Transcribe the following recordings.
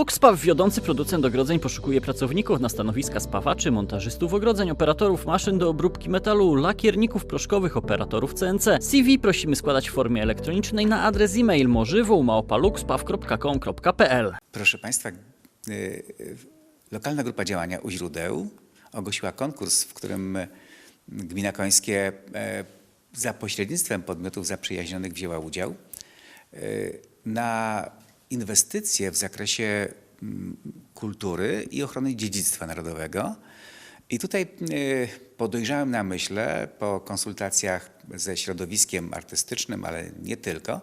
LuxSpaw, wiodący producent ogrodzeń, poszukuje pracowników na stanowiska spawaczy, montażystów ogrodzeń, operatorów maszyn do obróbki metalu, lakierników proszkowych, operatorów CNC. CV prosimy składać w formie elektronicznej na adres e-mail morzywą.luxpaw.com.pl Proszę Państwa, y, y, lokalna grupa działania u źródeł ogłosiła konkurs, w którym Gmina Końskie e, za pośrednictwem podmiotów zaprzyjaźnionych wzięła udział y, na inwestycje w zakresie mm, kultury i ochrony dziedzictwa narodowego. I tutaj y, podejrzałem na myślę po konsultacjach ze środowiskiem artystycznym, ale nie tylko,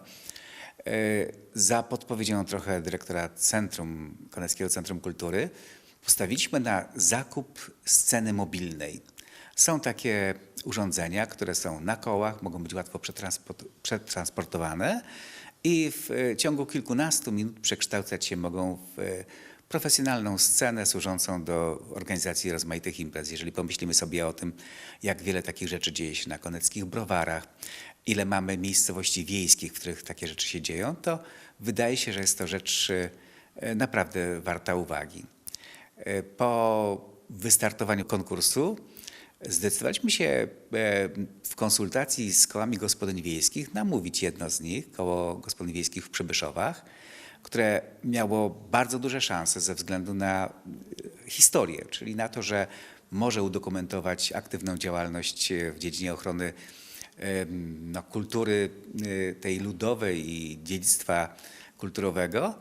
E, za podpowiedzią trochę dyrektora Centrum, Koneckiego Centrum Kultury, postawiliśmy na zakup sceny mobilnej. Są takie urządzenia, które są na kołach, mogą być łatwo przetransport, przetransportowane i w e, ciągu kilkunastu minut przekształcać się mogą w e, profesjonalną scenę służącą do organizacji rozmaitych imprez. Jeżeli pomyślimy sobie o tym, jak wiele takich rzeczy dzieje się na koneckich browarach, ile mamy miejscowości wiejskich, w których takie rzeczy się dzieją, to wydaje się, że jest to rzecz e, naprawdę warta uwagi. Po wystartowaniu konkursu zdecydowaliśmy się e, w konsultacji z kołami gospodyń wiejskich namówić jedno z nich, koło gospodyń wiejskich w Przybyszowach, które miało bardzo duże szanse ze względu na e, historię, czyli na to, że może udokumentować aktywną działalność e, w dziedzinie ochrony no, kultury tej ludowej i dziedzictwa kulturowego.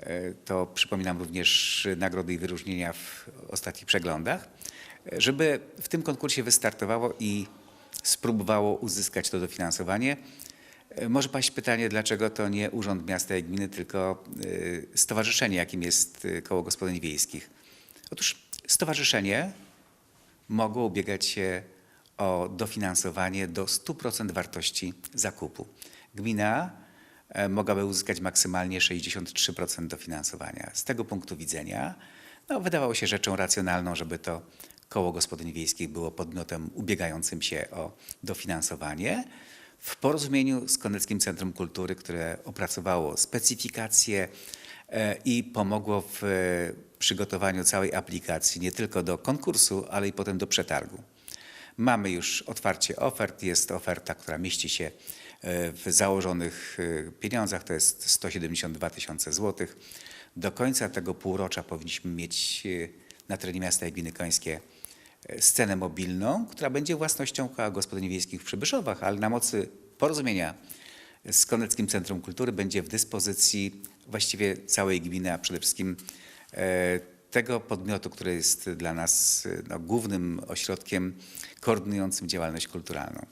E, To przypominam również nagrody i wyróżnienia w ostatnich przeglądach, e, żeby w tym konkursie wystartowało i spróbowało uzyskać to dofinansowanie. E, Może paść pytanie, dlaczego to nie Urząd Miasta i Gminy, tylko stowarzyszenie, jakim jest Koło Gospodyń Wiejskich. Otóż stowarzyszenie mogło ubiegać się o dofinansowanie do 100% wartości zakupu. Gmina mogłaby uzyskać maksymalnie 63% dofinansowania. Z tego punktu widzenia no, wydawało się rzeczą racjonalną, żeby to koło gospodyń wiejskich było podmiotem ubiegającym się o dofinansowanie w porozumieniu z Koneckim Centrum Kultury, które opracowało specyfikacje e, i pomogło w e, przygotowaniu całej aplikacji nie tylko do konkursu, ale i potem do przetargu. Mamy już otwarcie ofert. Jest oferta, która mieści się e, w założonych e, pieniądzach, to jest 172 tysiące złotych. Do końca tego półrocza powinniśmy mieć e, na terenie miasta i gminy Końskie e, scenę mobilną, która będzie własnością Koła Gospodyń Wiejskich w Przybyszowach, ale na mocy porozumienia z Koneckim Centrum Kultury będzie w dyspozycji właściwie całej gminy, a przede wszystkim e, tego podmiotu, który jest dla nas e, no, głównym ośrodkiem koordynującym działalność kulturalną.